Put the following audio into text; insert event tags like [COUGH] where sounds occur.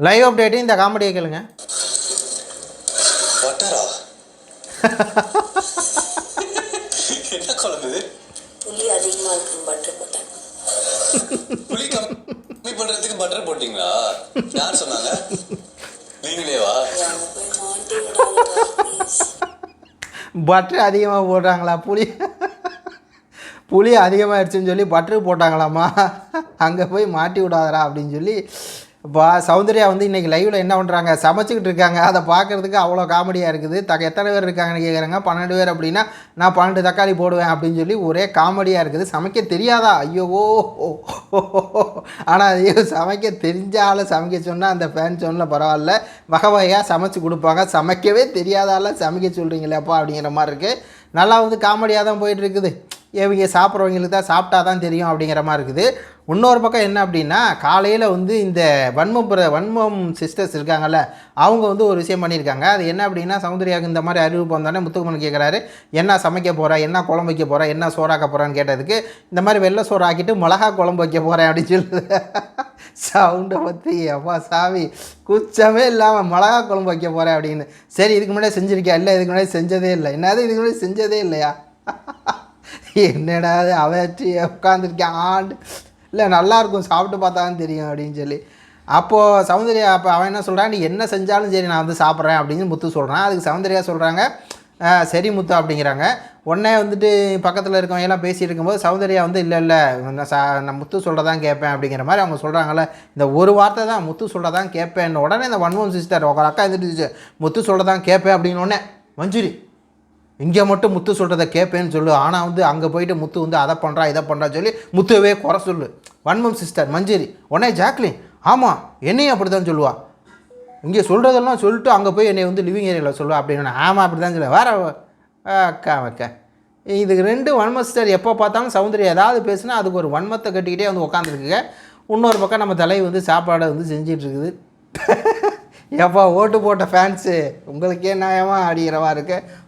Live update இந்த காமெடியை கேளுங்க. பட்டரா [LAUGHS] என்ன குழம்பு? புளி அதிகமாக இருக்கும் பட்டர் போட்டேன். புளி கம்மி பண்றதுக்கு பட்டர் போட்டீங்களா? யார் சொன்னாங்க? நீங்களேவா? பட்டர் அதிகமாக போடுறாங்களா? புளி புளி அதிகமாகிடுச்சுன்னு சொல்லி பட்டரு போட்டாங்களாமா அங்கே போய் மாட்டி விடாதடா அப்படின்னு சொல்லி இப்போ சௌந்தர்யா வந்து இன்றைக்கி லைவில் என்ன பண்ணுறாங்க சமைச்சிக்கிட்டு இருக்காங்க. அதை பார்க்குறதுக்கு அவ்வளோ காமெடியாக இருக்குது. தக்க எத்தனை பேர் இருக்காங்கன்னு கேட்குறாங்க பன்னெண்டு பேர் அப்படின்னா நான் பன்னெண்டு தக்காளி போடுவேன் அப்படின்னு சொல்லி ஒரே காமெடியாக இருக்குது. சமைக்க தெரியாதா? ஐயோ ஆனால் ஐயோ சமைக்க தெரிஞ்சால சமைக்க சொன்னால் அந்த ஃபேன் சொன்னால் பரவாயில்ல. வகை வகையாக சமைச்சு கொடுப்பாங்க. சமைக்கவே தெரியாதால சமைக்க சொல்கிறீங்களேப்பா அப்படிங்கிற மாதிரி இருக்குது நல்லா வந்து காமெடியாக தான் போயிட்டுருக்குது இவங்க சாப்பிட்றவங்களுக்கு தான் சாப்பிட்டா தான் தெரியும் அப்படிங்கிற மாதிரி இருக்குது. இன்னொரு பக்கம் என்ன அப்படின்னா காலையில் வந்து இந்த வன்மம் வன்மம் சிஸ்டர்ஸ் இருக்காங்கல்ல அவங்க வந்து ஒரு விஷயம் பண்ணியிருக்காங்க. அது என்ன அப்படின்னா சௌந்தர்யாவுக்கு இந்த மாதிரி அறிவிப்பு வந்தானே முத்துக்குமன் கேட்குறாரு என்ன சமைக்க போகிறா என்ன குழம்பு வைக்க போகிறா என்ன சோறாக்க போகிறான்னு கேட்டதுக்கு இந்த மாதிரி வெள்ளை சோறு ஆக்கிட்டு மிளகா குழம்பு வைக்க போகிறேன் அப்படின்னு சொல்லுது. சவுண்டை பற்றி அப்பா சாவி குச்சமே இல்லாமல் மிளகா குழம்பு வைக்க போகிறேன் அப்படின்னு. சரி இதுக்கு முன்னாடி செஞ்சுருக்கியா? இல்லை இதுக்கு முன்னாடி செஞ்சதே இல்லை. என்னது இதுக்கு முன்னாடி செஞ்சதே இல்லையா? என்னடா அது அவற்றி உட்காந்துருக்கேன் ஆண்டு. இல்லை நல்லாயிருக்கும். சாப்பிட்டு பார்த்தா தான் தெரியும் அப்படின்னு சொல்லி. அப்போது சௌந்தர்யா அப்போ அவன் என்ன சொல்கிறான் நீ என்ன செஞ்சாலும் சரி நான் வந்து சாப்பிட்றேன் அப்படின்னு முத்து சொல்கிறான் அதுக்கு சௌந்தர்யா சொல்கிறாங்க சரி முத்து அப்படிங்கிறாங்க. உடனே வந்துட்டு பக்கத்தில் இருக்கவங்க எல்லாம் பேசிட்டு இருக்கும்போது சௌந்தர்யா வந்து இல்லை இல்லை நான் சா நான் முத்து சொல்கிறதான் கேட்பேன் அப்படிங்கிற மாதிரி அவங்க சொல்கிறாங்கல்ல இந்த ஒரு வார்த்தை தான் முத்து சொல்கிறதான் கேட்பேன் உடனே இந்த ஒன் ஒன் சிஸ்டர் ஒரு அக்கா எழுந்துட்டு முத்து சொல்கிறதான் கேட்பேன் அப்படின்னு உடனே மஞ்சுரி இங்கே மட்டும் முத்து சொல்கிறத கேட்பேன்னு சொல்லு. ஆனால் வந்து அங்கே போயிட்டு முத்து வந்து அதை பண்ணுறா இதை பண்ணுறா சொல்லி முத்துவே குறை சொல்லு. வன்மம் சிஸ்டர் மஞ்சரி. உடனே ஜாக்லின் ஆமாம் என்னையும் அப்படி தான் சொல்லுவா. இங்கே சொல்கிறதெல்லாம் சொல்லிட்டு அங்கே போய் என்னை வந்து லிவிங் ஏரியாவில் சொல்லுவா. அப்படின்னு ஆமாம் அப்படி தான் சொல்லுவேன் வேற அக்கா அக்கா. இதுக்கு ரெண்டு வன்ம சிஸ்டர் எப்போ பார்த்தாலும் சௌந்தர்யம் ஏதாவது பேசுனா அதுக்கு ஒரு வன்மத்தை கட்டிக்கிட்டே வந்து உட்காந்துருக்குங்க இன்னொரு பக்கம் நம்ம தலை வந்து சாப்பாடை வந்து செஞ்சிட்ருக்குது. [LAUGHS] எப்பா ஓட்டு போட்ட ஃபேன்ஸு உங்களுக்கே நியாயமாக அடிக்கிறவா இருக்குது